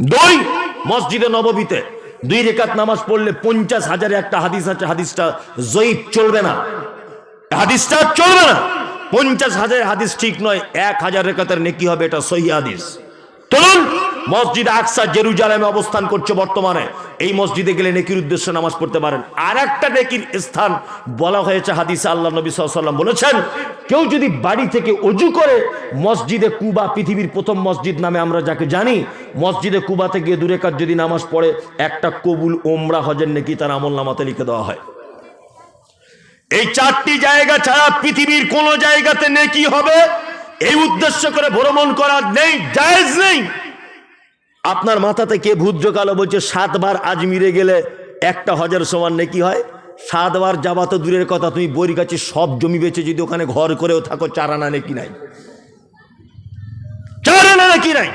দুই, মসজিদে নববীতে দুই রেখাত নামাজ পড়লে পঞ্চাশ হাজারে একটা হাদিস আছে, হাদিসটা জয়ীব চলবে না। হাদিসটা চলবে না। পঞ্চাশ হাজার হাদিস ঠিক নয়, এক হাজার রেখাতের নেকি হবে, এটা সহি হাদিস। চলুন মসজিদ আকসা জেরুজালেমে অবস্থান করছে বর্তমানে। এই মসজিদে গেলে নেকির উদ্দেশ্যে নামাজ পড়তে পারেন। আর একটা নেকির স্থান বলা হয়েছে হাদিসে আল্লাহ নবী সাল্লাম বলেছেন, কেউ যদি বাড়ি থেকে অজু করে, মসজিদে কুবা পৃথিবীর প্রথম মসজিদ নামে আমরা যাকে জানি, মসজিদে কুবাতে গিয়ে দূরে কাজ যদি নামাজ পড়ে, একটা কবুল ওমরা হজের নেকি তার আমল নামাতে লিখে দেওয়া হয়। এই চারটি জায়গা ছাড়া পৃথিবীর কোন জায়গাতে নেকি হবে? এই উদ্দেশ্য করে ভ্রমণ করা নেই, জায়েজ নেই। আপনার মাথাতে কে ভূত কালো বলছে, সাতবার আজমিরে গেলে একটা হজার সমান নেকি হয়? সাতবার যাবা তো দূরের কথা, তুমি বইর কাছে সব জমি বেচে যদি ওখানে ঘর করেও থাকো, চার আনা নেকি নাই। চার আনা নেকি নাই।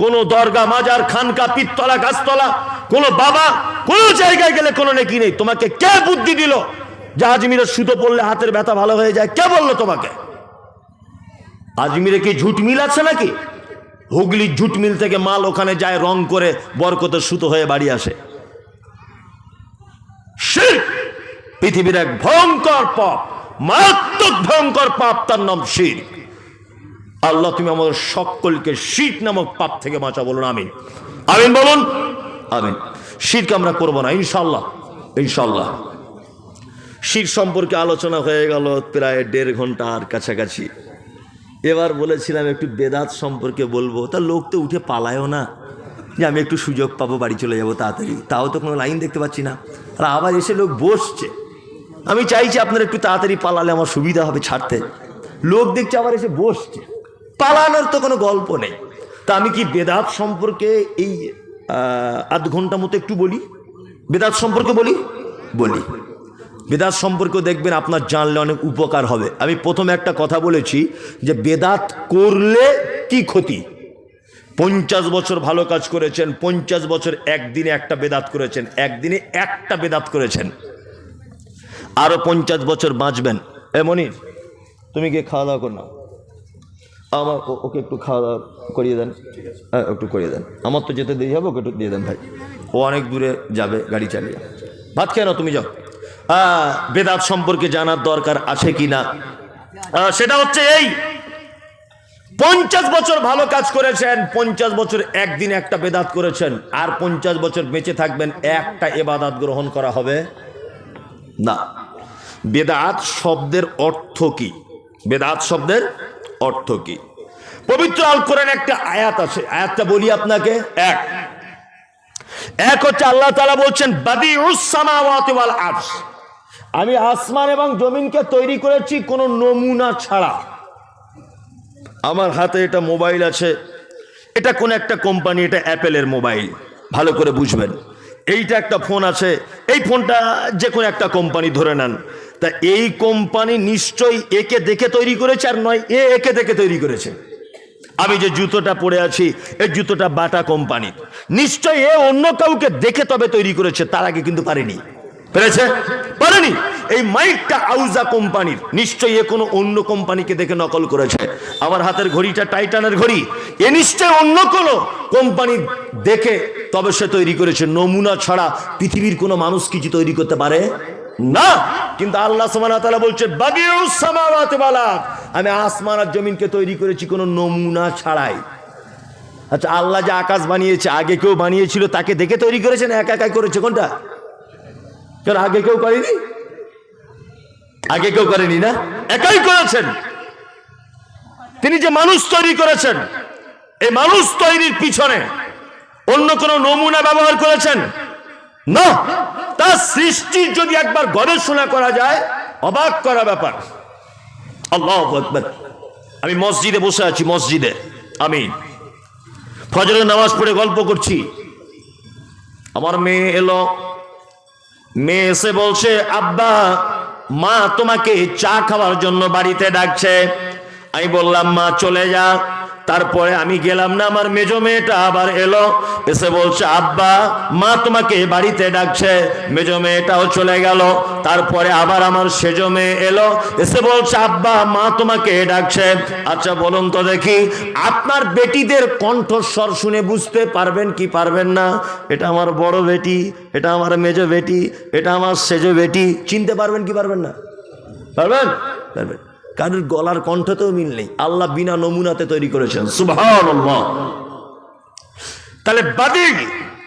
কোন দরগা, মাজার, খানকা, পিত্তলা, গাছতলা, কোন বাবা, কোন জায়গায় গেলে কোনো নেকি নেই। তোমাকে কে বুদ্ধি দিল যে আজমিরের সুতো পড়লে হাতের ব্যথা ভালো হয়ে যায়? কে বলল তোমাকে? আজমিরে কি ঝুট মিল আছে নাকি? হুগলির ঝুট মিল থেকে মাল ওখানে যায়, রং করে বরকতের সুতো হয়ে বাড়ি আসে। পৃথিবীর এক ভয়ঙ্কর পাপ, মারাত্মক ভয়ঙ্কর পাপ, তার নাম শির। আল্লাহ, তুমি আমাদের সকলকে শীত নামক পাপ থেকে বাঁচা বলুন আমিন। আমিন বলুন? আমিন। শীতকে আমরা করব না ইনশাল্লাহ ইনশাল্লাহ শীত সম্পর্কে আলোচনা হয়ে গেল প্রায় দেড় ঘণ্টার কাছাকাছি। এবার বলেছিলাম একটু বেদাত সম্পর্কে বলব। তা লোক তো উঠে পালায়ও না। যে আমি একটু সুযোগ পাবো, বাড়ি চলে যাব তাড়াতাড়ি। তাও তো কোনো লাইন দেখতে পাচ্ছি না। আর আবার এসে লোক বসছে। আমি চাইছি আপনার একটু তাড়াতাড়ি পালালে আমার সুবিধা হবে ছাড়তে। লোক দেখছে আবার এসে বসছে। পালানোর তো কোনো গল্প নেই। তা আমি কি বেদাত সম্পর্কে এই আধ ঘণ্টা মতো একটু বলি? বেদাত সম্পর্কে বলি? বলি। বেদাত সম্পর্কে দেখবেন আপনার জানলে অনেক উপকার হবে। আমি প্রথমে একটা কথা বলেছি যে বেদাত করলে কি ক্ষতি? পঞ্চাশ বছর ভালো কাজ করেছেন, পঞ্চাশ বছর একদিনে একটা বেদাত করেছেন, একদিনে একটা বেদাত করেছেন। আরও পঞ্চাশ বছর বাঁচবেন। এমনই তুমি গিয়ে খাওয়া দাওয়া কর না। আমার ওকে একটু খাওয়া দাওয়া করিয়ে দেন। হ্যাঁ একটু করিয়ে দেন। আমার তো যেতে দিয়ে যাব ওকে একটু দিয়ে দেন ভাই। ও অনেক দূরে যাবে গাড়ি চালিয়ে। ভাত খেয়ে নাও, তুমি যাও। বেদাত সম্পর্কে জানার দরকার আছে কি না সেটা হচ্ছে এই। পঞ্চাশ বছর ভালো কাজ করেছেন, পঞ্চাশ বছর একদিন একটা বেদাত করেছেন, আর পঞ্চাশ বছর বেঁচে থাকবেন, একটা এবাদাত গ্রহণ করা হবে না। বেদাত শব্দের অর্থ কি? বেদাত শব্দের অর্থ কি? পবিত্র আল কোরআন একটা আয়াত আছে, আয়াতটা বলি আপনাকে। এক। এক হচ্ছে আল্লাহ তাআলা বলছেন বাদি ওয়াল আরশ। আমি আসমান এবং জমিনকে তৈরি করেছি কোনো নমুনা ছাড়া। আমার হাতে এটা মোবাইল আছে। এটা কোন একটা কোম্পানি, এটা অ্যাপেলের মোবাইল। ভালো করে বুঝবেন। এইটা একটা ফোন আছে। এই ফোনটা যে কোনো একটা কোম্পানি ধরে নেন। তা এই কোম্পানি নিশ্চয়ই একে দেখে তৈরি করেছে আর নয়, এ একে দেখে তৈরি করেছে। আমি যে জুতোটা পরে আছি, এই জুতোটা বাটা কোম্পানি নিশ্চয়ই এ অন্য কাউকে দেখে তবে তৈরি করেছে, তার আগে কিন্তু পারেনি। পেরেছে? পারেনি? এই মাইকটা আউজা কোম্পানির। নিশ্চয়ই এ কোনো অন্য কোম্পানিকে দেখে নকল করেছে। আমার হাতের ঘড়িটা টাইটানের ঘড়ি। এ নিশ্চয় অন্য কোনো কোম্পানি দেখে তবে সে তৈরি করেছে। নমুনা ছাড়া পৃথিবীর কোনো মানুষ কিছু তৈরি করতে পারে? না। কিন্তু আল্লাহ ওয়া বলছে আমি আসমান আর জমিনকে তৈরি করেছি কোনো নমুনা ছাড়াই। আচ্ছা আল্লাহ যে আকাশ বানিয়েছে, আগে কেউ বানিয়েছিল, তাকে দেখে তৈরি করেছেন? একা একাই করেছে কোনটা? কেন আগে কেউ করেনি? আগে কেউ করেনি না? একাই করেছেন। তিনি যে মানুষ তৈরি করেছেন, এই মানুষ তৈরির পিছনে অন্য কোন নমুনা ব্যবহার করেছেন? না। তার সৃষ্টির যদি একবার গবেষণা করা যায়, অবাক করা ব্যাপার। আল্লাহ আমি মসজিদে বসে আছি, মসজিদে। আমি ফজরের নামাজ পড়ে গল্প করছি। আমার মেয়ে এলো মেয়ে এসে বলছে, আব্বা, মা তোমাকে চা খাওয়ার জন্য বাড়িতে ডাকছে। আমি বললাম, মা, চলে যা। তারপরে আমি গেলাম না, আমার মেজো মেয়েটা আবার এলো, এসে বলছে, আব্বা, মা তোমাকে বাড়িতে ডাকছে। মেজো মেয়েটাও চলে গেল, তারপরে আবার আমার সেজো মেয়ে এলো, এসে বলছে, আব্বা, মা তোমাকে ডাকছে। আচ্ছা বলুন তো দেখি, আপনার বেটিদের কণ্ঠস্বর শুনে বুঝতে পারবেন কি পারবেন না? এটা আমার বড় বেটি, এটা আমার মেজো বেটি, এটা আমার সেজো বেটি, চিনতে পারবেন কি পারবেন না? পারবেন? পারবেন। কারোর গলার কণ্ঠতেও মিল নেই। আল্লাহ বিনা নমুনাতে তৈরি করেছেন। তাহলে বাদিল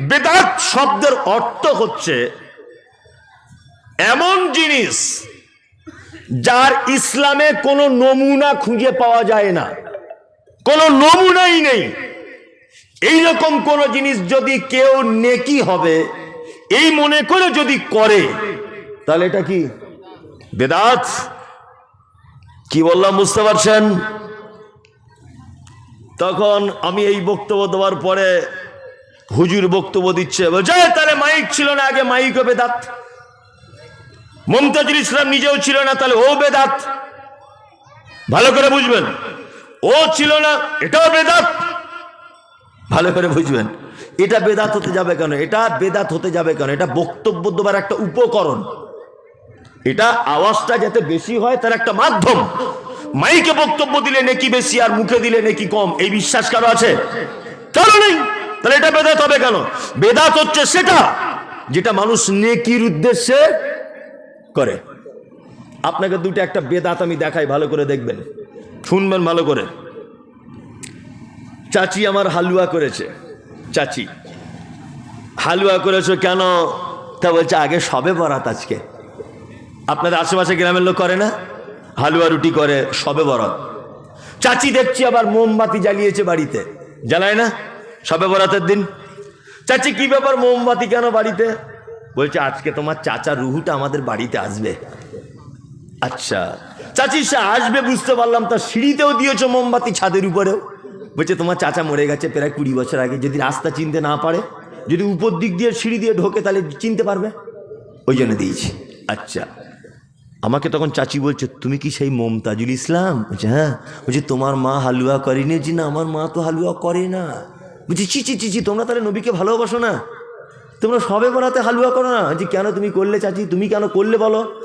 বেদাত শব্দের অর্থ হচ্ছে এমন জিনিস যার ইসলামে কোনো নমুনা খুঁজে পাওয়া যায় না। কোনো নমুনাই নেই। এইরকম কোন জিনিস যদি কেউ নেকি হবে, এই মনে করে যদি করে, তাহলে এটা কি? বেদাত? কি বললাম বুঝতে পারছেন? তখন আমি এই বক্তব্য দেওয়ার পরে হুজুর বক্তব্য দিচ্ছে, বলছে তাহলে মাইক ছিল না, আগে মাইক ও বেদাত মমতাজুল ইসলাম নিজেও ছিল না, তাহলে ও বেদাত ভালো করে বুঝবেন। ও ছিল না, এটাও বেদাত ভালো করে বুঝবেন। এটা বেদাত হতে যাবে কেন? এটা বেদাত হতে যাবে কেন? এটা বক্তব্য দেবার একটা উপকরণ। এটা আওয়াজটা যাতে বেশি হয়, তার একটা মাধ্যম। মাইকে বক্তব্য দিলে নেকি বেশি আর মুখে দিলে নেকি কম, এই বিশ্বাস কারও আছে? কারও নেই। তাহলে এটা বেদাত হবে কেন? বেদাত হচ্ছে সেটা যেটা মানুষ নেকির উদ্দেশ্যে করে। আপনাকে দুটো একটা বেদাত আমি দেখাই, ভালো করে দেখবেন। শুনবেন ভালো করে। চাচি আমার হালুয়া করেছে। চাচি, হালুয়া করেছ কেন? তা বলছে, আগে সবে বরাত আজকে। আপনাদের আশেপাশে গ্রামের লোক করে না? হালুয়া রুটি করে, সবে বরাত। চাচি দেখছি আবার মোমবাতি জ্বালিয়েছে বাড়িতে। জ্বালায় না? সবে বরাতের দিন। চাচি, কি ব্যাপার মোমবাতি কেন বাড়িতে? বলছে, আজকে তোমার চাচা রুহুটা আমাদের বাড়িতে আসবে। আচ্ছা। চাচি, সে আসবে বুঝতে পারলাম, তা সিঁড়িতেও দিয়েছ মোমবাতি ছাদের উপরেও। বলছে, তোমার চাচা মরে গেছে প্রায় কুড়ি বছর আগে, যদি রাস্তা চিনতে না পারে, যদি উপর দিক দিয়ে সিঁড়ি দিয়ে ঢোকে, তাহলে চিনতে পারবে। ওই জন্য দিয়েছি। আচ্ছা। আমাকে তখন চাচি বলছে, তুমি কি সেই মমতাজুল ইসলাম? বলছে হ্যাঁ। বলছি, তোমার মা হালুয়া করেনি? যে না, আমার মা তো হালুয়া করে না। বলছি চি চি চি তোমরা তাহলে নবীকে ভালোবাসো না? তোমরা সবে বরাতে হালুয়া করো না? যে কেন তুমি করলে চাচি? তুমি কেন করলে বলো?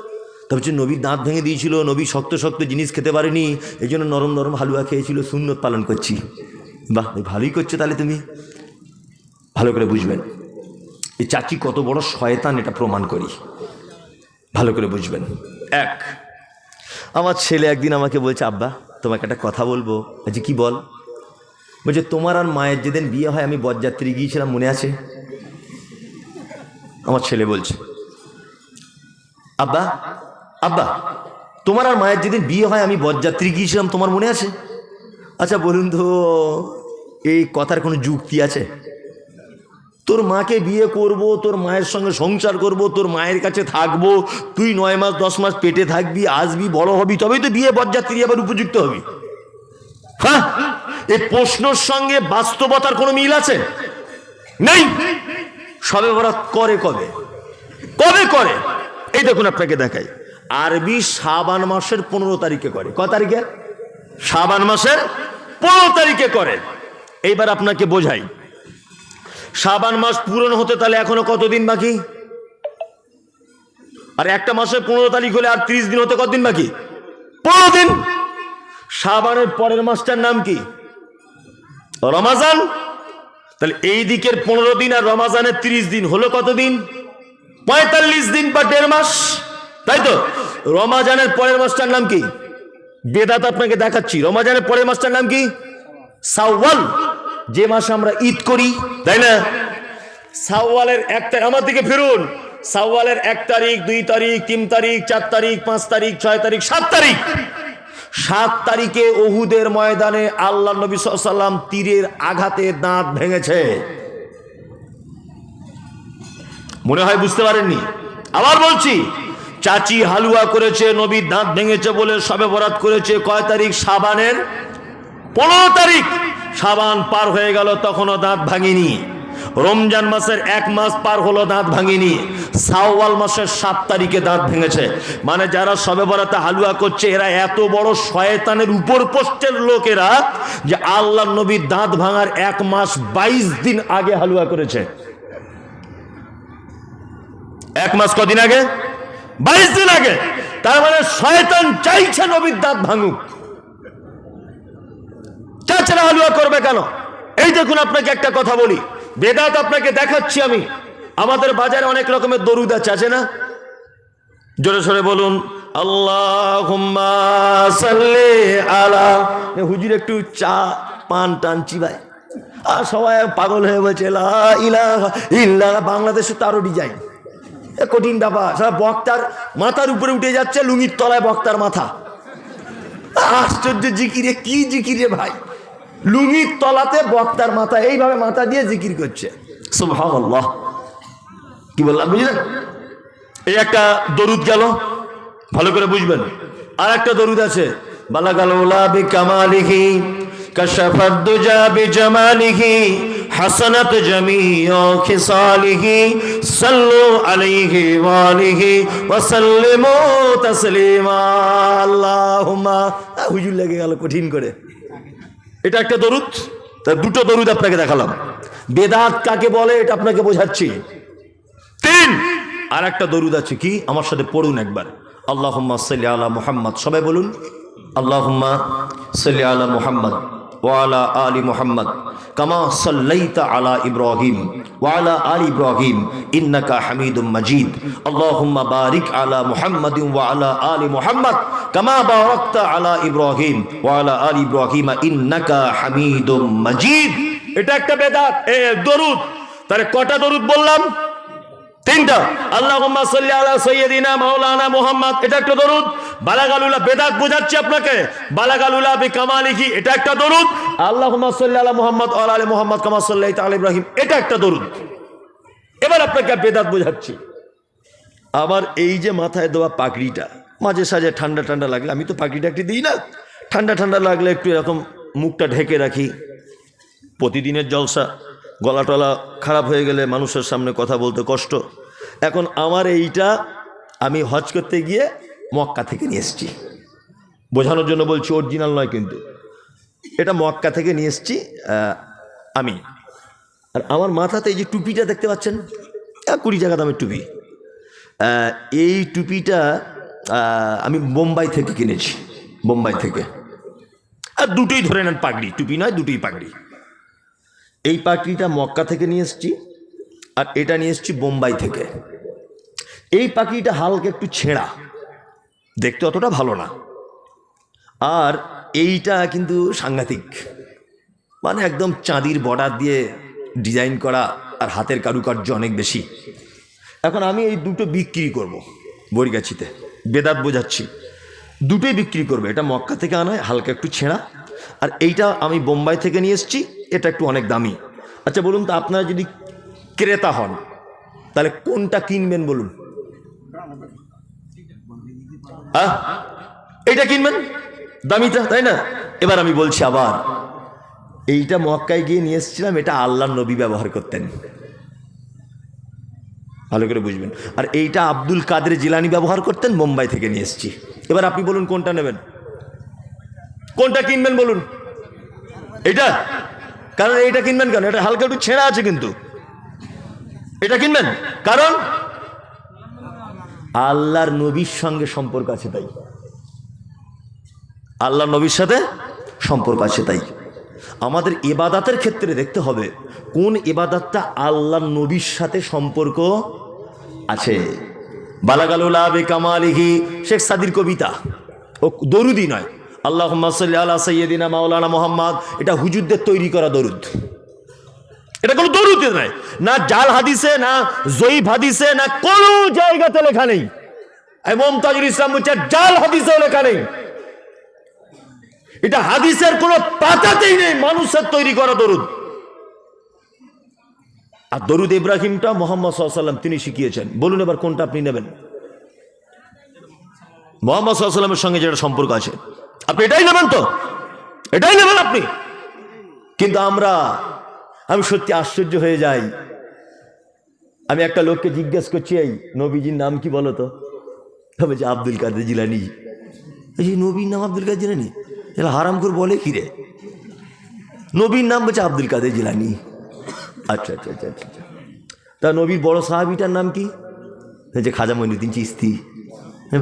তা হচ্ছে নবীর দাঁত ভেঙে দিয়েছিল, নবী শক্ত শক্ত জিনিস খেতে পারেনি, এই জন্য নরম নরম হালুয়া খেয়েছিল, সুন্নত পালন করছি। বাহ ভালোই করছ তাহলে তুমি। ভালো করে বুঝবেন। এই চাচি কত বড় শয়তান এটা প্রমাণ করি। ভালো করে বুঝবেন। এক, আমার ছেলে একদিন আমাকে বলছে, আব্বা, তোমাকে একটা কথা বলব। আচ্ছা কি বল? বলছে, তোমার আর মায়ের যেদিন বিয়ে হয়, আমি বরযাত্রী গিয়েছিলাম, মনে আছে? আমার ছেলে বলছে, আব্বা আব্বা, তোমার আর মায়ের যেদিন বিয়ে হয়, আমি বরযাত্রী গিয়েছিলাম, তোমার মনে আছে? আচ্ছা বলুন তো, এই কথার কোনো যুক্তি আছে? তোর মাকে বিয়ে করব, তোর মায়ের সঙ্গে সংসার করব, তোর মায়ের কাছে থাকব, তুই নয় মাস, দশ মাস পেটে থাকবি, আসবি, বড় হবি, তবেই তো বিয়ে বরযাত্রী আবার উপযুক্ত হবি। হ্যাঁ? এই প্রশ্নর সঙ্গে বাস্তবতার কোনো মিল আছে? নেই? সবে বরাত করে কবে? কবে করে? এই দেখুন আপনাকে দেখাই। আরবি সাবান মাসের পনেরো তারিখে করে। ক তারিখে? সাবান মাসের পনেরো তারিখে করে। এইবার আপনাকে বোঝাই। সাবান মাস পূরণ হতে তাহলে এখনও কতদিন বাকি? আর একটা মাসে পনেরো তারিখ হলে আর ত্রিশ দিন হতে কতদিন বাকি? পনেরো দিন। সাবানের পরের মাসটার নাম কি? রমাজান? তাহলে এই দিকের পনেরো দিন আর রমাজানের ত্রিশ দিন হলো কতদিন? পঁয়তাল্লিশ দিন বা দেড় মাস। তাই তো? রমাজানের পরের মাসটার নাম কি? বেদাত আপনাকে দেখাচ্ছি। রমাজানের পরের মাসটার নাম কি? সাওয়াল। যে মাসে আমরা ঈদ করি, তাই না? সাওয়ালের এক তারিখ, আমার দিকে ফিরুন। সাওয়ালের এক তারিখ, দুই তারিখ, তিন তারিখ, চার তারিখ, পাঁচ তারিখ, ছয় তারিখ, সাত তারিখ। সাত তারিখে ওহুদের ময়দানে আল্লাহ নবী সাল্লাম তীরের আঘাতে দাঁত ভেঙেছে। মনে হয় বুঝতে পারেননি? আবার বলছি, চাচি হালুয়া করেছে নবীর দাঁত ভেঙেছে বলে সবে বরাত করেছে। কয় তারিখ? সাবানের পনেরো তারিখ। সাবান পার হয়ে গেল, তখনও দাঁত ভাঙিনি। রমজান মাসের এক মাস পার হলো, দাঁত ভাঙিনি। সাওয়াল মাসের সাত তারিখে দাঁত ভেঙেছে। মানে যারা সবে বরাতে হালুয়া করছে, এরা এত বড় শয়তানের উপর পোস্টের লোকেরা যে আল্লাহ নবীর দাঁত ভাঙার এক মাস বাইশ দিন আগে হালুয়া করেছে। এক মাস কদিন আগে? বাইশ দিন আগে। তার মানে শয়তান চাইছে নবীর দাঁত ভাঙুক। চাচারা হালুয়া করবে কেন? এই দেখুন আপনাকে একটা কথা বলি। বেদাত আপনাকে দেখাচ্ছি আমি। আমাদের বাজারে অনেক রকমের দরুদ আছে আছে না? জোরে সরে বলুন আল্লাহ আলা হুজুর একটু চা পান টান চিবাই আর সবাই পাগল হয়ে বলছে। বাংলাদেশে তারও ডিজাইন। কঠিন ব্যাপার। সারা বক্তার মাথার উপরে উঠে যাচ্ছে লুঙ্গির তলায় বক্তার মাথা। আশ্চর্য জিকিরে, কি জিকিরে ভাই। লুঙ্গির তলাতে বক্তার মাথা এইভাবে মাথা দিয়ে জিকির করছে। কি বললাম বুঝলেন? এই একটা দরুদ গেল ভালো করে বুঝবেন। আর একটা দরুদ আছে তাসলিমা। আল্লাহুম্মা। আহ, হুজুর লেগে গেল কঠিন করে। এটা একটা দরুদ? তার দুটো দরুদ আপনাকে দেখালাম। বেদাত কাকে বলে এটা আপনাকে বোঝাচ্ছি। তিন! আর একটা দরুদ আছে কি? আমার সাথে পড়ুন একবার। আল্লাহ সাল্লি আলা মুহাম্মদ। সবাই বলুন আল্লাহ সাল্লি আলা মুহাম্মদ। ওয়ালা আলি মুহাম্মদ, কামা সাল্লাইতা আলা ইব্রাহিম ওয়ালা আলি ইব্রাহিম, ইন্নাকা হামিদুম মাজিদ। আল্লাহুম্মা বারিক আলা মুহাম্মাদিন ওয়ালা আলি মুহাম্মদ, কামা বারাকতা আলা ইব্রাহিম ওয়ালা আলি ইব্রাহিম, ইন্নাকা হামিদুম মাজিদ। এটা একটা বেদাত, এ দরুদ। তাহলে কটা দরুদ বললাম? তিনটা। আল্লাহুম্মা সাল্লি আলা সাইয়্যিদিনা মাওলানা মুহাম্মদ। এটা একটা দরুদ। বালাগালুলা বেদাত বোঝাচ্ছি আপনাকে। বালাগালুলা বি বিকামালিহি, এটা একটা দরুদ। আল্লাহুম্মা সাল্লি আলা মুহাম্মদ ওয়া আলা মুহাম্মদ ইব্রাহিম। এটা একটা দরুদ। এবার আপনাকে বেদাত বোঝাচ্ছি। আবার এই যে মাথায় দেওয়া পাগড়িটা, মাঝে সাঝে ঠান্ডা ঠান্ডা লাগলে, আমি তো পাগড়িটা একটি দিই না। ঠান্ডা ঠান্ডা লাগলে একটু এরকম মুখটা ঢেকে রাখি। প্রতিদিনের জলসা। গলা টলা খারাপ হয়ে গেলে মানুষের সামনে কথা বলতে কষ্ট। এখন আমার এইটা আমি হজ করতে গিয়ে মক্কা থেকে নিয়ে এসেছি। বোঝানোর জন্য বলছি অরিজিনাল নয় কিন্তু। এটা মক্কা থেকে নিয়ে এসেছি আমি। আর আমার মাথাতে এই যে টুপিটা দেখতে পাচ্ছেন কুড়ি টাকা দামের টুপি। এই টুপিটা আমি বোম্বাই থেকে কিনেছি, বোম্বাই থেকে। আর দুটোই ধরে নেন পাগড়ি, টুপি নয়, দুটোই পাগড়ি। এই পাখিটা মক্কা থেকে নিয়ে এসেছি আর এটা নিয়ে এসেছি বোম্বাই থেকে। এই পাখিটা হালকা একটু ছেঁড়া। দেখতে অতটা ভালো না। আর এইটা কিন্তু সাংঘাতিক। মানে একদম চাঁদির বর্ডার দিয়ে ডিজাইন করা আর হাতের কারুকার্য অনেক বেশি। এখন আমি এই দুটো বিক্রি করব বরিগাছিতে। বেদাত বোঝাচ্ছি। দুটোই বিক্রি করবে। এটা মক্কা থেকে আনা হয়, হালকা একটু ছেঁড়া। আর এইটা আমি বোম্বাই থেকে নিয়ে এসেছি। এটা একটু অনেক দামি। আচ্ছা বলুন তো আপনারা যদি ক্রেতা হন, তাহলে কোনটা কিনবেন বলুন? আহ? এইটা কিনবেন? দামিটা, তাই না? এবার আমি বলছি আবার, এইটা মক্কায় গিয়ে নিয়ে এসেছিলাম, এটা আল্লাহ নবী ব্যবহার করতেন। ভালো করে বুঝবেন। আর এইটা আব্দুল কাদের জিলানি ব্যবহার করতেন, মুম্বাই থেকে নিয়ে এসেছি। এবার আপনি বলুন কোনটা নেবেন? কোনটা কিনবেন বলুন? এটা কারণ এইটা কিনবেন কেন? এটা হালকা একটু ছেঁড়া আছে কিন্তু। এটা কিনবেন? কারণ? আল্লাহর নবীর সঙ্গে সম্পর্ক আছে তাই। আল্লাহ নবীর সাথে সম্পর্ক আছে তাই। আমাদের এবাদাতের ক্ষেত্রে দেখতে হবে, কোন এবাদাতটা আল্লাহ নবীর সাথে সম্পর্ক আছে। বালাগালুলা বে কামালিহি, শেখ সাদির কবিতা। ও দরুদি নয়। আল্লাহ সাল্লি আলা সৈয়দিনা মাওলানা মোহাম্মদ। এটা হুজুরদের তৈরি করা দরুদ। এটা কোনো দরুদ নয় না জাল হাদিসে, না জয়ীফ হাদিসে, না কোনো জায়গাতে লেখা নেই। মমতাজুল ইসলাম বলছে, জাল হাদিসেও লেখা নেই। এটা হাদিসের কোনো পাতাতেই নেই, মানুষের তৈরি করা দরুদ। আর দরুদ ইব্রাহিমটা মোহাম্মদ সাল্লাম তিনি শিখিয়েছেন। বলুন এবার কোনটা আপনি নেবেন? মোহাম্মদ সাল্লামের সঙ্গে যেটা সম্পর্ক আছে। আপনি এটাই নেবেন তো? এটাই নেবেন আপনি? কিন্তু আমরা, আমি সত্যি আশ্চর্য হয়ে যাই। আমি একটা লোককে জিজ্ঞেস করছি, এই নবীজির নাম কি বলো তো? বলছে আব্দুল কাদের জিলানি। এই নবীর নাম আব্দুল কাদের জিলানি? এরা হারাম করে বলে কি রে? নবীর নাম বলছে আব্দুল কাদের জিলানি। আচ্ছা আচ্ছা আচ্ছা আচ্ছা আচ্ছা। তা নবীর বড় সাহাবিটার নাম কি? যে খাজা মইনুদ্দিন চিস্তি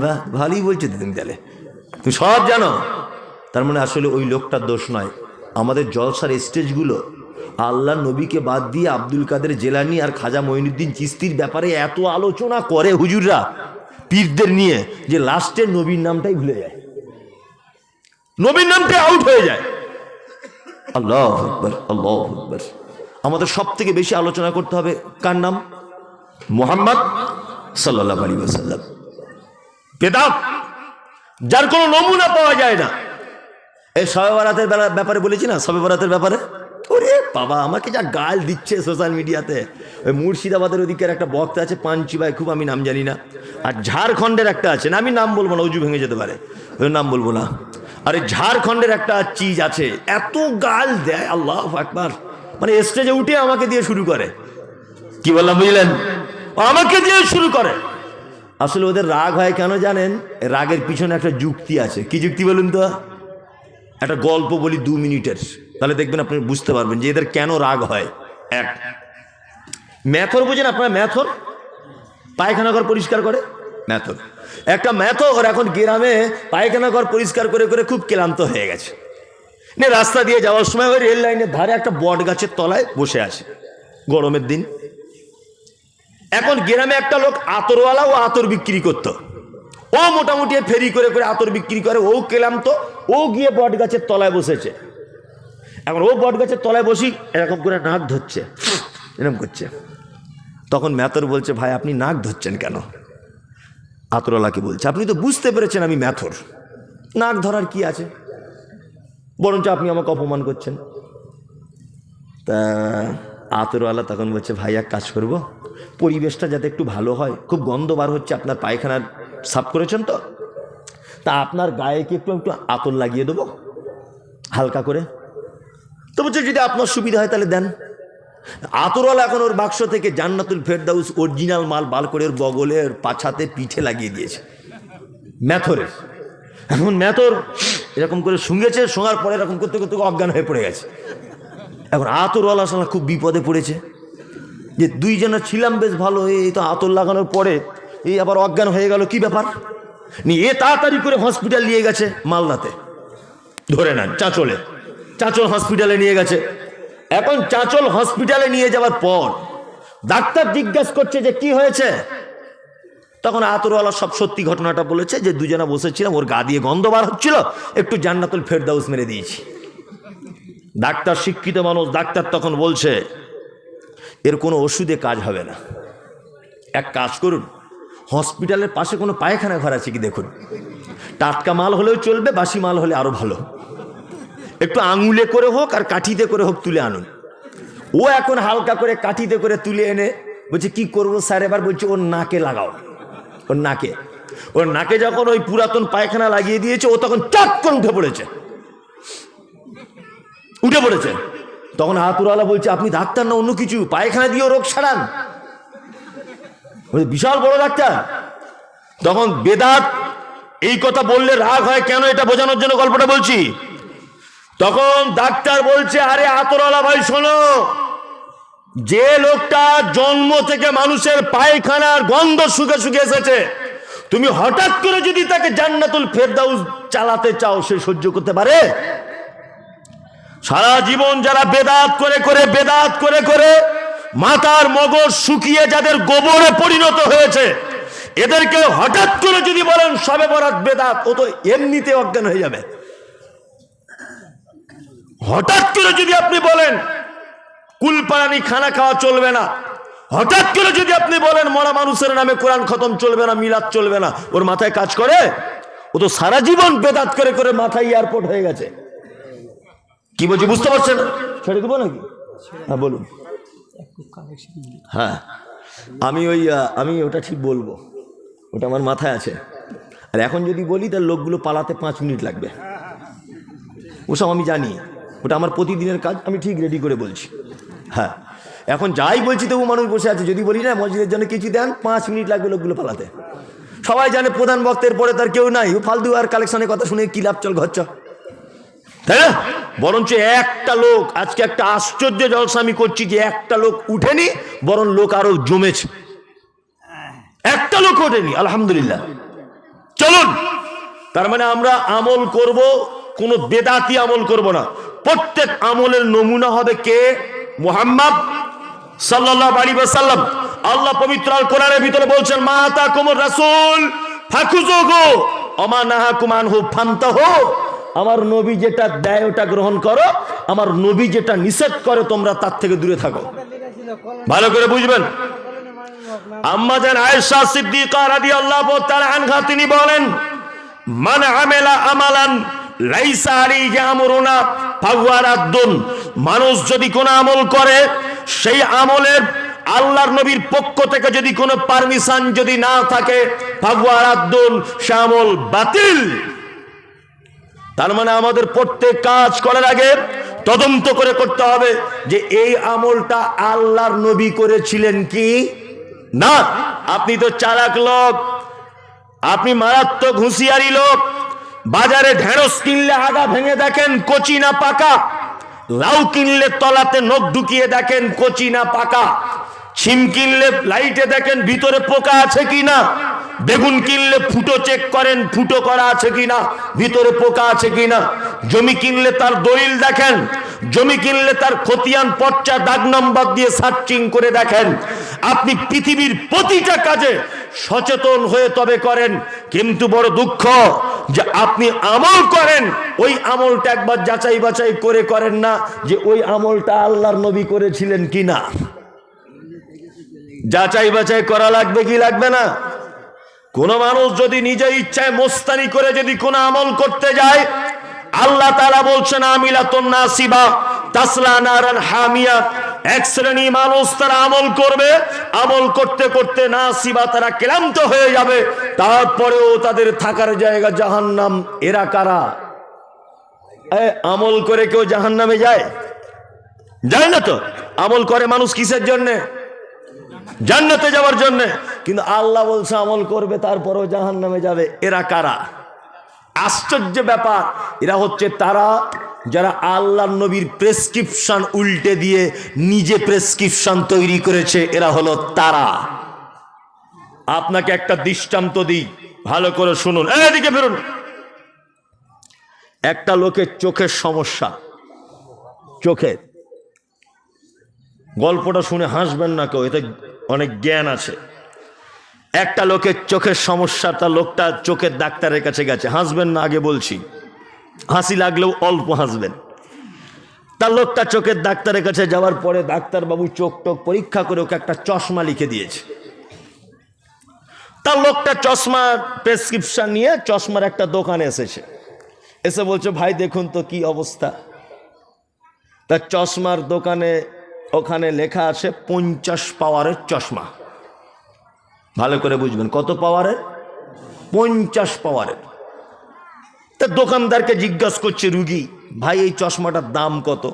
বাহ ভালোই বলছো তো তুমি তাহলে। তুমি সব জানো? তার মানে আসলে ওই লোকটার দোষ নয়। আমাদের জলসার স্টেজগুলো আল্লাহ নবীকে বাদ দিয়ে আব্দুল কাদের জেলানি আর খাজা মঈনুদ্দিন চিস্তির ব্যাপারে এত আলোচনা করে হুজুররা পীরদের নিয়ে যে লাস্টের নবীর নামটাই ভুলে যায়। নবীর নামটাই আউট হয়ে যায়। আল্লাহ আল্লাহ আমাদের সব থেকে বেশি আলোচনা করতে হবে কার নাম? মোহাম্মদ সাল্লাহ আলী ওসাল্লাম বেদাত? যার কোনো নমুনা পাওয়া যায় না। এই সবে বরাতের বেলা- ব্যাপারে বলেছি না? সবে বরাতের ব্যাপারে? ওরে বাবা আমাকে যা গাল দিচ্ছে সোশ্যাল মিডিয়াতে। ওই মুর্শিদাবাদের ওদিকের একটা বক্তা আছে পাঞ্চি ভাই খুব আমি নাম জানি না। আর ঝাড়খণ্ডের একটা আছে না আমি নাম বলব না উজু ভেঙে যেতে পারে। ওই নাম বলব না। আর ঝাড়খণ্ডের একটা চিজ আছে এত গাল দেয় আল্লাহ একবার মানে স্টেজে উঠে আমাকে দিয়ে শুরু করে। কি বললাম বুঝলেন? আমাকে দিয়ে শুরু করে। আসলে ওদের রাগ হয় কেন জানেন? রাগের পিছনে একটা যুক্তি আছে। কি যুক্তি বলুন তো? একটা গল্প বলি দু মিনিটের। তাহলে দেখবেন আপনি বুঝতে পারবেন যে এদের কেন রাগ হয়। এক, ম্যাথর বুঝেন আপনার ম্যাথর? পায়খানা ঘর পরিষ্কার করে? ম্যাথর। একটা ম্যাথর এখন গ্রামে পায়খানা ঘর পরিষ্কার করে করে খুব ক্লান্ত হয়ে গেছে। রাস্তা দিয়ে যাওয়ার সময় ওই রেল লাইনের ধারে একটা বট গাছের তলায় বসে আছে। গরমের দিন। এখন গ্রামে একটা লোক আতরওয়ালা ও আতর বিক্রি করতো। ও মোটামুটি ফেরি করে করে আতর বিক্রি করে, ও কেলাম তো ও গিয়ে বট গাছের তলায় বসেছে। এখন ও বট গাছের তলায় বসি, এরকম করে নাক ধরছে, এরকম করছে। তখন ম্যাথর বলছে, ভাই, আপনি নাক ধরছেন কেন? আতরওয়ালাকে বলছে, আপনি তো বুঝতে পেরেছেন আমি ম্যাথর। নাক ধরার কি আছে? বরঞ্চ আপনি আমাকে অপমান করছেন। তা আতরওয়ালা তখন বলছে, ভাই, এক কাজ করব পরিবেশটা যাতে একটু ভালো হয়। খুব গন্ধ বার হচ্ছে, আপনার পায়খানার সাফ করেছেন তো? তা আপনার গায়ে কি একটু একটু আতর লাগিয়ে দেবো? হালকা করে। তো বলছে, যদি আপনার সুবিধা হয় তাহলে দেন। আতরওয়ালা এখন ওর বাক্স থেকে জান্নাতুল ফেরদাউস অরিজিনাল মাল বাল করে ওর বগলের পাছাতে পিঠে লাগিয়ে দিয়েছে। ম্যাথরের। এখন ম্যাথর এরকম করে শুঙেছে শোঙার পরে এরকম করতে করতে অজ্ঞান হয়ে পড়ে গেছে। এখন আতরওয়ালা সালা খুব বিপদে পড়েছে। যে দুইজনে ছিলাম বেশ ভালো, এই তো আতর লাগানোর পরে এই আবার অজ্ঞান হয়ে গেল, কি ব্যাপার? নিয়ে এ তাড়াতাড়ি করে হসপিটাল নিয়ে গেছে মালদাতে। ধরে নেন, চাঁচলে। চাঁচল হসপিটালে নিয়ে গেছে। এখন চাঁচল হসপিটালে নিয়ে যাওয়ার পর ডাক্তার জিজ্ঞাসা করছে যে কি হয়েছে? তখন আতরওয়ালা সব সত্যি ঘটনাটা বলেছে যে দুজনা বসেছিলাম, ওর গা দিয়ে গন্ধ বার হচ্ছিল, একটু জান্নাতুল ফেরদাউস মেরে দিয়েছি। ডাক্তার শিক্ষিত মানুষ, ডাক্তার তখন বলছে এর কোনো ওষুধে কাজ হবে না। এক কাজ করুন, হসপিটালের পাশে কোনো পায়খানা ঘর আছে কি দেখুন? টাটকা মাল হলেও চলবে, বাসি মাল হলে আরও ভালো। একটু আঙুলে করে হোক আর কাঠিতে করে হোক তুলে আনুন। ও এখন হালকা করে কাঠিতে করে তুলে এনে বলছে, কি করব স্যার? এবার বলছে, ওর নাকে লাগাও। ওর নাকে। ওর নাকে যখন ওই পুরাতন পায়খানা লাগিয়ে দিয়েছে, ও তখন চট করে উঠে পড়েছে। উঠে পড়েছে। তখন হাতুরালা বলছে, আপনি ডাক্তার না অন্য কিছু? পায়খানা দিয়েও রোগ সারান। বিশাল বড় ডাক্তার। তখন বেদাত এই কথা বললে রাগ হয়, কেন এটা বোঝানোর জন্য গল্পটা বলছি? তখন ডাক্তার বলছে, আরে আতরওয়ালা ভাই, শোনো। যে লোকটা জন্ম থেকে মানুষের পায়খানার গন্ধ শুকে শুকে এসেছে, তুমি হঠাৎ করে যদি তাকে জান্নাতুল ফেরদাউস চালাতে চাও, সে সহ্য করতে পারে? সারা জীবন যারা বেদাত করে করে, বেদাত করে করে মাথার মগজ শুকিয়ে যাদের গোবরে পরিণত হয়েছে, এদেরকে হঠাৎ করে যদি বলেন, সবে বরাত বেদাত ও তো এমনিতে অজ্ঞান হয়ে যাবে। হঠাৎ করে যদি আপনি বলেন কুলপানি খানা খাওয়া চলবে না হঠাৎ করে যদি আপনি বলেন, মরা মানুষের নামে কোরআন খতম চলবে না, মিলাদ চলবে না ওর মাথায় কাজ করে, ও তো সারা জীবন বেদাত করে করে মাথায় এয়ারপোর্ট হয়ে গেছে। কি বলছি বুঝতে পারছেন? ছেড়ে দেবো নাকি? হ্যাঁ বলুন। হ্যাঁ আমি ওই আমি ওটা ঠিক বলব। ওটা আমার মাথায় আছে। আর এখন যদি বলি তার লোকগুলো পালাতে পাঁচ মিনিট লাগবে। ওসব আমি জানি। ওটা আমার প্রতিদিনের কাজ আমি ঠিক রেডি করে বলছি। হ্যাঁ এখন যাই বলছি তবু মানুষ বসে আছে। যদি বলি না মসজিদের জন্য কিছু দেন পাঁচ মিনিট লাগবে লোকগুলো পালাতে। সবাই জানে প্রধান বক্তের পরে তার কেউ নাই। ও ফালতু আর কালেকশনের কথা শুনে কি লাভ চল ঘর চ। তাই না? বরঞ্চ একটা লোক, আজকে একটা আশ্চর্য জলসা আমি করছি যে একটা লোক উঠেনি, বরং লোক আরও জমেছে। একটা লোক ওঠেনি, আলহামদুলিল্লাহ। চলুন, তার মানে আমরা আমল করব, কোনো বেদাতি আমল করব না। প্রত্যেক আমলের নমুনা হবে কে? মুহাম্মদ সাল্লাল্লাহু আলাইহি ওয়াসাল্লাম। আল্লাহ পবিত্র আল কোরআনের ভিতরে বলছেন, মা তাকুমুর রাসূল ফাকুজুহু ওমা নাহাকুম আনহু, ফান্তাহু। আমার নবী যেটা দেয়, ওটা গ্রহণ করো। আমার নবী যেটা নিষেধ করে, তোমরা তার থেকে দূরে থাকো। ভালো করে বুঝবেন? তিনি বলেন আমেলা আমালান মানুষ যদি কোনো আমল করে, সেই আমলের আল্লাহর নবীর পক্ষ থেকে যদি কোনো পারমিশন যদি না থাকে ফাহুয়া রাদ্দুন সে আমল বাতিল। তার মানে আমাদের প্রত্যেক কাজ করার আগে তদন্ত করে করতে হবে যে এই আমলটা আল্লাহর নবী করেছিলেন কি? না, আপনি তো চালাক লোক, আপনি মারাত্মক হুঁশিয়ারি লোক, বাজারে ঢেঁড়স কিনলে আগা ভেঙে দেখেন, কচি না পাকা। লাউ কিনলে তলাতে নখ ঢুকিয়ে দেখেন, কচি না পাকা। ছিম কিনলে লাইটে দেখেন ভিতরে পোকা আছে কি না বেগুন কিনলে ফুটো চেক করেন, ফুটো করা আছে কিনা? ভিতরে পোকা আছে কিনা? জমি কিনলে তার দলিল দেখেন, জমি কিনলে তার খতিয়ান, পর্চা, দাগ নম্বর দিয়ে সার্চিং করে দেখেন। আপনি পৃথিবীর প্রতিটা কাজে সচেতন হয়ে তবে করেন। কিন্তু বড় দুঃখ যে আপনি আমল করেন, ওই আমলটা একবার যাচাই বাছাই করে করেন না যে ওই আমলটা আল্লাহর নবী করেছিলেন কিনা। যাচাই বাছাই করা লাগবে কি লাগবে না? কোন মানুষ যদি নিজে ইচ্ছায় মোস্তানি করে যদি কোনো আমল করতে যায়, আল্লাহ তালা বলছেন, আমিলাতুন নাসিবা তাসলা নারান হামিয়া। এক শ্রেণি মানুষ তারা আমল করবে, আমল করতে করতে না নাসিবা তারা ক্লান্ত হয়ে যাবে। তারপরেও তাদের থাকার জায়গা জাহান্নাম। এরা কারা? আমল করে কেউ জাহান্নামে যায়? যায় না তো? আমল করে মানুষ কিসের জন্যে? জান্নাতে যাওয়ার জন্য। কিন্তু আল্লাহ বলছে, আমল করবে, তারপরও জাহান নামে যাবে। এরা কারা? আশ্চর্য ব্যাপার। এরা হচ্ছে তারা যারা আল্লাহ নবীর প্রেসক্রিপশন উল্টে দিয়ে নিজে প্রেসক্রিপশন তৈরি করেছে, এরা হলো তারা। আপনাকে একটা দৃষ্টান্ত দিই, ভালো করে শুনুন। এদিকে ফেরুন। একটা লোকের চোখের সমস্যা। চোখের। গল্পটা শুনে হাসবেন না কেউ, এতে অনেক জ্ঞান আছে। একটা লোকের চোখের সমস্যা, তার লোকটা চোখের ডাক্তারের কাছে গেছে। হাসবেন না, আগে বলছি। হাসি লাগলেও অল্প হাসবেন। তার লোকটা চোখের ডাক্তারের কাছে যাওয়ার পরে ডাক্তারবাবু চোখ টোক পরীক্ষা করে ওকে একটা চশমা লিখে দিয়েছে। তার লোকটা চশমা, প্রেসক্রিপশন নিয়ে চশমার একটা দোকানে এসেছে। এসে বলছে, ভাই, দেখুন তো কি অবস্থা। তার চশমার দোকানে ওখানে লেখা আছে পঞ্চাশ পাওয়ারের চশমা। ভালো করে বুঝবেন, কত পাওয়ারের? পঞ্চাশ পাওয়ারের। তা দোকানদারকে জিজ্ঞাসা করছে, রুগী, ভাই, এই চশমাটার দাম কত?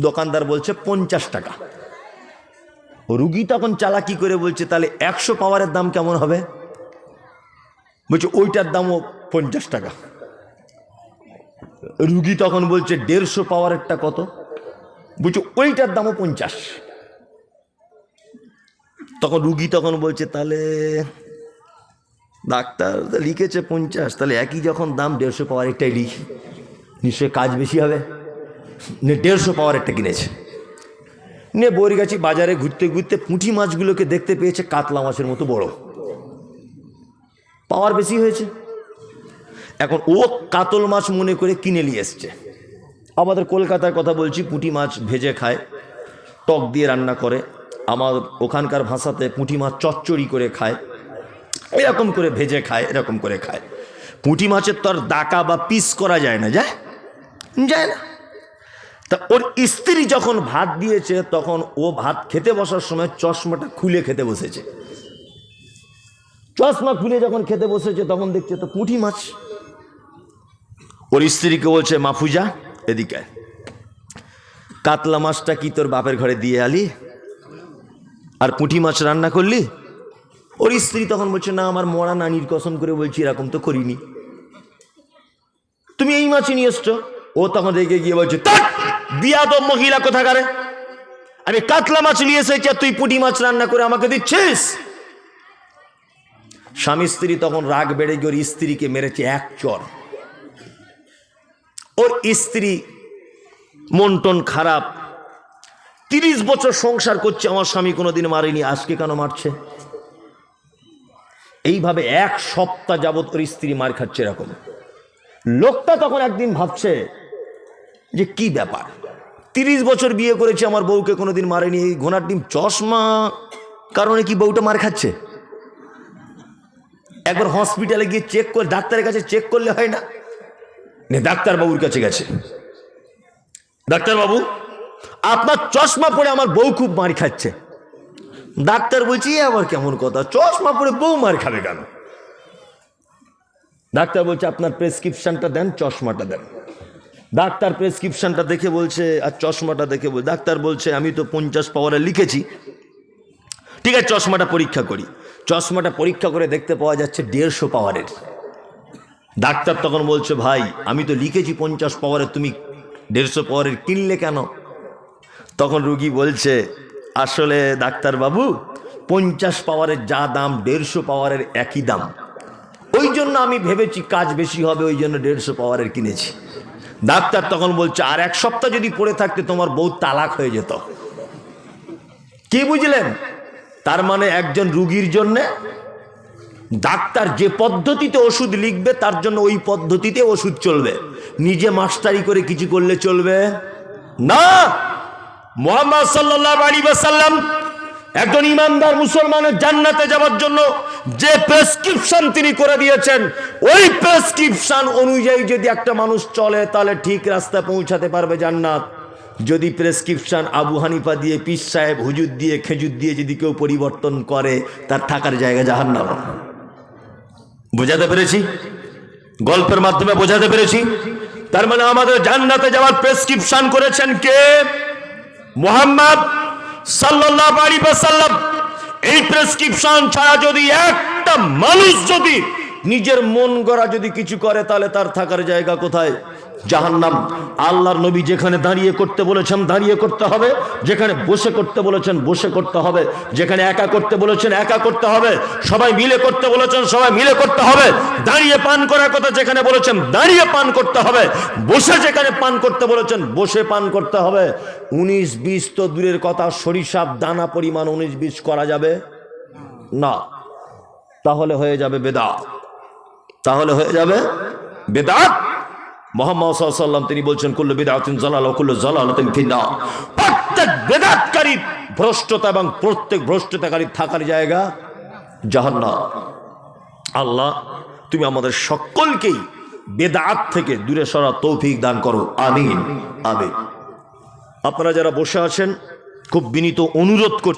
দোকানদার বলছে, পঞ্চাশ টাকা। রুগী তখন চালাকি করে বলছে, তাহলে একশো পাওয়ারের দাম কেমন হবে? বলছে, ওইটার দামও পঞ্চাশ টাকা। রুগী তখন বলছে, দেড়শো পাওয়ারেরটা কত? বলছে ওইটার দামও পঞ্চাশ। তখন রুগী তখন বলছে, তাহলে ডাক্তার লিখেছে পঞ্চাশ, তাহলে একই যখন দাম, দেড়শো পাওয়ার একটাই লিখি। নিশ্চয়ই কাজ বেশি হবে। দেড়শো পাওয়ার একটা কিনেছে। নে বইয়ের গেছি বাজারে ঘুরতে ঘুরতে পুঁটি মাছগুলোকে দেখতে পেয়েছে, কাতলা মাছের মতো বড়। পাওয়ার বেশি হয়েছে। এখন ও কাতল মাছ মনে করে কিনে নিয়ে এসছে। আমাদের কলকাতার কথা বলছি, পুঁটি মাছ ভেজে খায়, টক দিয়ে রান্না করে। আমার ওখানকার ভাষাতে পুঁটি মাছ চচ্চড়ি করে খায়, এরকম করে ভেজে খায়, এরকম করে খায়। পুঁটি মাছের তো আর ডাকা বা পিস করা যায় না, যায়? যায় না। তা ওর স্ত্রী যখন ভাত দিয়েছে, তখন ও ভাত খেতে বসার সময় চশমাটা খুলে খেতে বসেছে। চশমা খুলে যখন খেতে বসেছে, তখন দেখছে তো পুঁটি মাছ। ওর স্ত্রীকে বলছে মাফুজা এদিকে। কাতলা মাছটা কি তোর বাপের ঘরে দিয়ে আলি? আর পুঁটি মাছ রান্না করলি? ওর স্ত্রী তখন বলছে, না, আমার মরা নানির কসম করে বলছি, এরকম তো করিনি। তুমি এই মাছই নিয়ে এসছো? ও তখন রেগে গিয়ে বলছে বিয়া তো মহিলা কোথাকারে? আমি কাতলা মাছ নিয়ে এসেছি তুই পুঁটি মাছ রান্না করে আমাকে দিচ্ছিস? স্বামী স্ত্রী তখন রাগ বেড়ে গিয়ে ওর স্ত্রীকে মেরেছে এক চর। ওর স্ত্রী মন টন খারাপ। তিরিশ বছর সংসার করছে, আমার স্বামী কোনোদিন মারেনি, আজকে কেন মারছে? এইভাবে এক সপ্তাহ যাবৎ ওর স্ত্রী মার খাচ্ছে এরকম। লোকটা তখন একদিন ভাবছে যে কি ব্যাপার? তিরিশ বছর বিয়ে করেছে, আমার বউকে কোনোদিন মারেনি, এই ঘোনার ডিম চশমা কারণে কি বউটা মার খাচ্ছে? একবার হসপিটালে গিয়ে চেক করে, ডাক্তারের কাছে চেক করলে হয় না? নে, ডাক্তারবাবুর কাছে গেছে। ডাক্তারবাবু, আপনার চশমা পরে আমার বউ খুব মার খাচ্ছে। ডাক্তার বলছি, "এ আবার কেমন কথা, চশমা পরে বউ মার খাবে কেন? ডাক্তার বলছে, আপনার প্রেসক্রিপশনটা দেন, চশমাটা দেন। ডাক্তার প্রেসক্রিপশনটা দেখে বলছে, আর চশমাটা দেখে বল ডাক্তার বলছে, আমি তো পঞ্চাশ পাওয়ারে লিখেছি। ঠিক আছে, চশমাটা পরীক্ষা করি। চশমাটা পরীক্ষা করে দেখতে পাওয়া যাচ্ছে দেড়শো পাওয়ারের। ডাক্তার তখন বলছে, ভাই, আমি তো লিখেছি পঞ্চাশ পাওয়ারের তুমি দেড়শো পাওয়ারের কিনলে কেন? তখন রুগী বলছে, আসলে ডাক্তারবাবু, পঞ্চাশ পাওয়ারের যা দাম, দেড়শো পাওয়ারের একই দাম। ওই জন্য আমি ভেবেছি কাজ বেশি হবে, ওই জন্য দেড়শো পাওয়ারের কিনেছি। ডাক্তার তখন বলছে, আর এক সপ্তাহ যদি পড়ে থাকতে তোমার বউ তালাক হয়ে যেত। কি বুঝলেন? তার মানে একজন রুগীর জন্যে ডাক্তার যে পদ্ধতিতে ওষুধ লিখবে, তার জন্য ওই পদ্ধতিতে ওষুধ চলবে। নিজে মাস্টারি করে কিছু করলে চলবে? না! মোহাম্মদ সাল্লাহ আলী সাল্লাম একজন ইমানদার মুসলমানের জান্নাতে যাওয়ার জন্য যে প্রেসক্রিপশন তিনি করে দিয়েছেন, ওই প্রেসক্রিপশন অনুযায়ী যদি একটা মানুষ চলে, তাহলে ঠিক রাস্তায় পৌঁছাতে পারবে জান্নাত। যদি প্রেসক্রিপশন আবু হানিফা দিয়ে পিস সাহেব হুজুর দিয়ে, খেজুর দিয়ে যদি কেউ পরিবর্তন করে, তার থাকার জায়গা জাহান্নাম। বোঝাতে পেরেছি? গল্পের মাধ্যমে বোঝাতে পেরেছি? তার মানে আমাদের জান্নাতে যাওয়ার প্রেসক্রিপশন করেছেন কে? মোহাম্মদ সাল্লাহ আলী সাল্লাম এই প্রেসক্রিপশন ছাড়া যদি একটা মানুষ যদি নিজের মন গড়া যদি কিছু করে, তাহলে তার থাকার জায়গা কোথায়? জাহান্নাম। আল্লাহর নবী যেখানে দাঁড়িয়ে করতে বলেছেন, দাঁড়িয়ে করতে হবে। যেখানে বসে করতে বলেছেন, বসে করতে হবে। যেখানে একা করতে বলেছেন, একা করতে হবে। সবাই মিলে করতে বলেছেন, সবাই মিলে করতে হবে। দাঁড়িয়ে পান করার কথা যেখানে বলেছেন, দাঁড়িয়ে পান করতে হবে। বসে যেখানে পান করতে বলেছেন, বসে পান করতে হবে। উনিশ বিশ তো দূরের কথা, সরিষার দানা পরিমাণ উনিশ বিশ করা যাবে? না। তাহলে হয়ে যাবে বেদাত তাহলে হয়ে যাবে বেদাত। মোহাম্মদ তিনি বলছেন, কুল্লু বিদাতিন জালাল কুল্লু জালাল ফিন্না প্রত্যেক বেদাতকারী ভ্রষ্টতা এবং প্রত্যেক ভ্রষ্টতাকারী থাকার জায়গা জাহান্নাম আল্লাহ, তুমি আমাদের সকলকেই বেদাত থেকে দূরে সরা তৌফিক দান করো। আমিন। আমিন। আপনারা যারা বসে আছেন, খুব বিনীত অনুরোধ করছি।